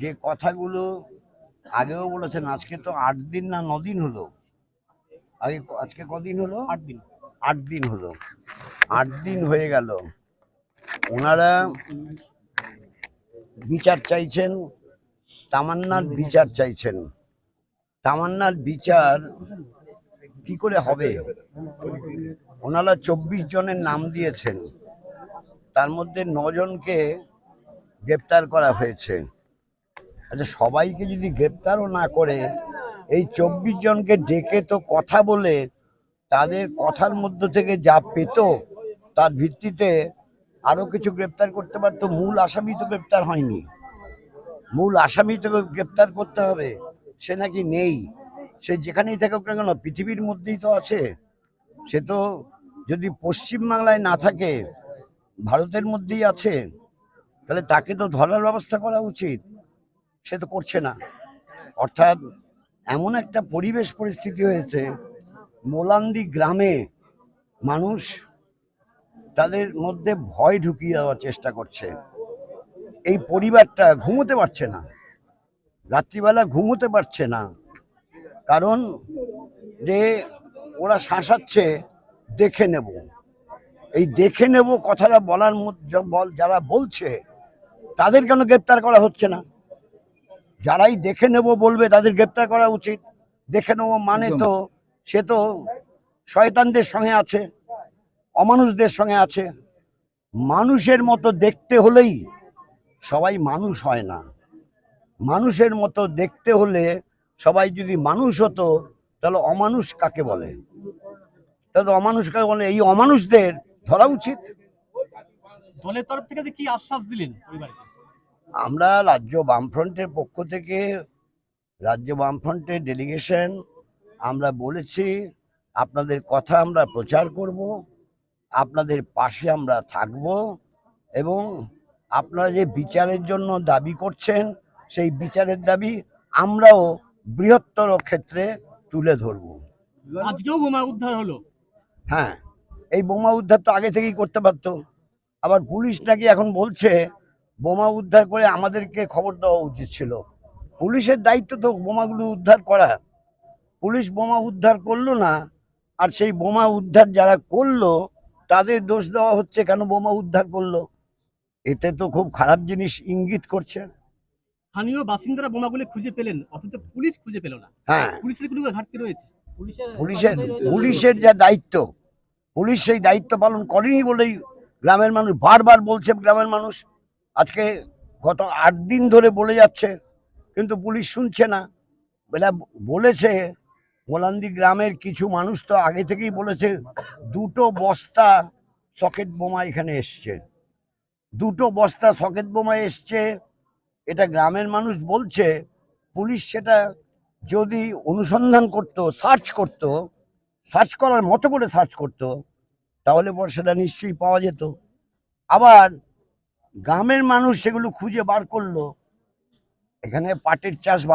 যে কথাগুলো আগেও বলেছেন আজকে তো আট দিন না দিন হলো? আগে আজকে কদিন হলো? আট দিন। আট দিন হলো। আট দিন হয়ে গেল। ওনারা বিচার চাইছেন তামান্নার বিচার চাইছেন। তামান্নার বিচার কি করে হবে? ওনারা চব্বিশ জনের নাম দিয়েছেন। তার মধ্যে নজনকে গ্রেপ্তার করা হয়েছে। আচ্ছা সবাইকে যদি গ্রেপ্তারও না করে, এই চব্বিশ জনকে ডেকে তো কথা বলে তাদের কথার মধ্য থেকে যা পেত, তার ভিত্তিতে আরও কিছু গ্রেপ্তার করতে পারতো। মূল আসামি তো গ্রেপ্তার হয়নি। মূল আসামি তো গ্রেপ্তার করতে হবে। সে নাকি নেই। সে যেখানেই থাকুক না কেন, পৃথিবীর মধ্যেই তো আছে। সে তো যদি পশ্চিমবাংলায় না থাকে, ভারতের মধ্যেই আছে, তাহলে তাকে তো ধরার ব্যবস্থা করা উচিত। সে তো করছে না। অর্থাৎ এমন একটা পরিবেশ পরিস্থিতি হয়েছে, মোলান্দি গ্রামে মানুষ তাদের মধ্যে ভয় ঢুকিয়ে দেওয়ার চেষ্টা করছে। এই পরিবারটা ঘুমোতে পারছে না, রাত্রিবেলা ঘুমোতে পারছে না। কারণ যে ওরা শাসাচ্ছে, দেখে নেব। এই দেখে নেব কথাটা বলার যারা বলছে, তাদের কেন গ্রেপ্তার করা হচ্ছে না? যারাই দেখে নেব বলবে তাদের গ্রেপ্তার করা উচিত। দেখে নেব মানে তো সে তো শয়তানদের সঙ্গে আছে অমানুষদের সঙ্গে আছে। মানুষের মতো দেখতে হলেই সবাই মানুষ হয় না। মানুষের মতো দেখতে হলে সবাই যদি মানুষ হতো তাহলে অমানুষ কাকে বলে? তাহলে অমানুষ কাকে বলে? এই অমানুষদের ধরা উচিত। দলের তরফ থেকে কি আশ্বাস দিলেন পরিবারকে? আমরা রাজ্য বামফ্রন্টের পক্ষ থেকে রাজ্য বামফ্রন্টের ডেলিগেশন আমরা বলেছি আপনাদের কথা আমরা প্রচার করব আপনাদের পাশে আমরা থাকব এবং আপনারা যে বিচারের জন্য দাবি করছেন সেই বিচারের দাবি আমরাও বৃহত্তর ক্ষেত্রে তুলে ধরব। আজকেও বোমা উদ্ধার হলো। হ্যাঁ এই বোমা উদ্ধার তো আগে থেকেই করতে পারতো। আবার পুলিশ নাকি এখন বলছে বোমা উদ্ধার করে আমাদেরকে খবর দেওয়া উচিত ছিল। পুলিশের দায়িত্ব তো বোমাগুলো উদ্ধার করা। পুলিশ বোমা উদ্ধার করল না আর সেই বোমা উদ্ধার যারা করল তাদের দোষ দেওয়া হচ্ছে কেন বোমা উদ্ধার করল? এতে তো খুব খারাপ জিনিস ইঙ্গিত করছে। স্থানীয় বাসিন্দারা বোমাগুলি খুঁজে পেলেন অথচ পুলিশ খুঁজে পেল না। হ্যাঁ। পুলিশের কোনো ঘাটতি রয়েছে? পুলিশের পুলিশের যা দায়িত্ব পুলিশ সেই দায়িত্ব পালন করেনি বলেই গ্রামের মানুষ বারবার বলছে গ্রামের মানুষ আজকে গত আট দিন ধরে বলে যাচ্ছে, কিন্তু পুলিশ শুনছে না। এরা বলেছে, মোলান্দি গ্রামের কিছু মানুষ তো আগে থেকেই বলেছে, দুটো বস্তা সকেট বোমা এখানে এসছে। দুটো বস্তা সকেট বোমা এসছে, এটা গ্রামের মানুষ বলছে, পুলিশ সেটা যদি অনুসন্ধান করতো, সার্চ করতো, সার্চ করার মতো করে সার্চ করতো, তাহলে পর সেটা নিশ্চয়ই পাওয়া যেত। আবার গ্রামের মানুষ সেগুলো খুঁজে বার করল। এখানে পাটের চাষ ভালো